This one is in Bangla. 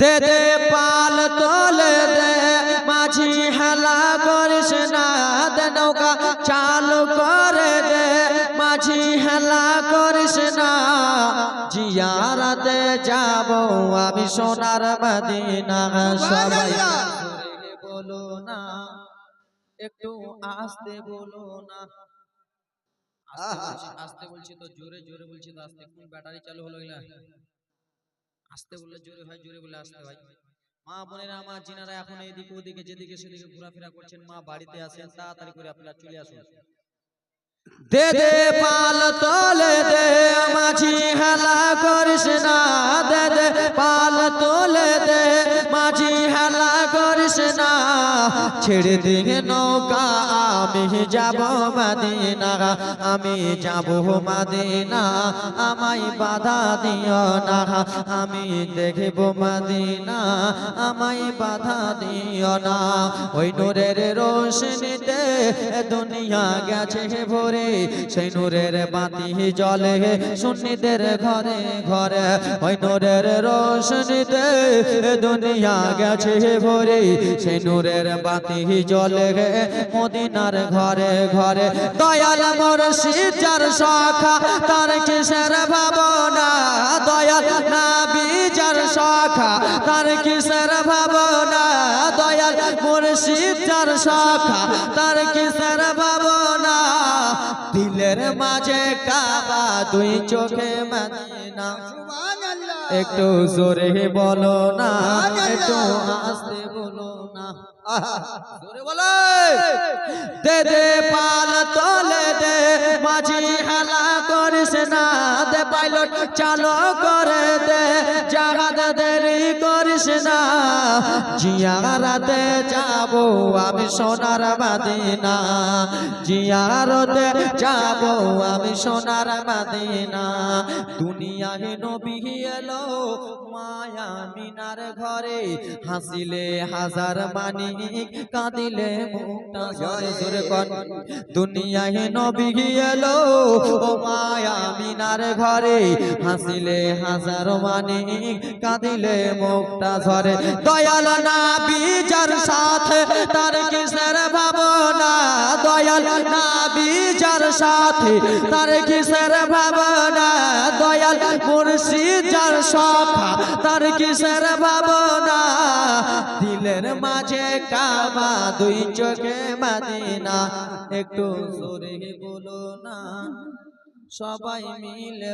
দে দে পাল তোলে দে মাঝি হেলা করিস না দে নৌকা চালু করে দে মাঝি হেলা করিস না। জিয়ারাতে যাব আমি সোনার মদিনা সবাই বলো না একটু আস্তে বলো না। আস্তে বলছি- তো জোরে জোরে বলছি তো আস্তে কোন ব্যাটারি চালু হলো এগুলা আস্তে বললে জোরে হয়, জোরে বলে আসতে হয়। মা বোনেরা আমার জিনারা এখন এদিকে ওদিকে, যেদিকে সেদিকে ঘোরাফেরা করছেন, মা বাড়িতে আসেন, তাড়াতাড়ি করে আপনারা চলে আসুন। দে দে পাল তলে দে মাঝি হেলা ছেড়ে দিয়ে নৌকা, আমি যাব মাদিনা, আমি যাব মাদিনা, আমায় বাধা দিও না, আমি দেখব মাদিনা, আমায় বাধা দিও না। ওই নূরের রোশনীতে দুনিয়া গেছে ভরে, সেই নূরের বাতি জলে সুন্নিদের ঘরে ঘরে। ওই নূরের রোশনীতে দুনিয়া গেছে ভরে, সেই নূরের বাতি জলে মদিনার ঘরে ঘরে। দয়াল মোর যার শাখা, তার কিসের ভাবনা? দয়াল নাবি যার শাখা, তার কিসের ভাবনা? যার শাখা, তার কিসের ভাবনা? দিলের মাঝে কাবা, দুই চোখে মদিনা। একটু জোরে বলো না, একটু আস্তে বলো না। দে দে দে পাইলট, চালো করে দে। জাহাজ দেরি করিস না জিয়ারাতে যাব আমি সোনার মাদিনা। জিয়ারতে যাব আমি সোনার মাদিনা। দুনিয়ায় নবী এলো মায়া মিনার ঘরে, হাসিলে হাজার মানি কাঁদিলে মুক্তা জোরে নবী এলো ও মায়া মিনার ঘরে হাসিলে হাজার মানে কাঁদিলে মুখটা ঝরে। দয়াল না বিচার সাথে, তার কিসের ভাবনা। দয়াল না বিচার সাথে, তার কিসের ভাবনা। দয়াল মুর্শিদ যার সখা, তার কিসের ভাবনা। দিলের মাঝে কামা দুই চোখে মাদিনা। একটু জোরে বলো না। সবাই মিলে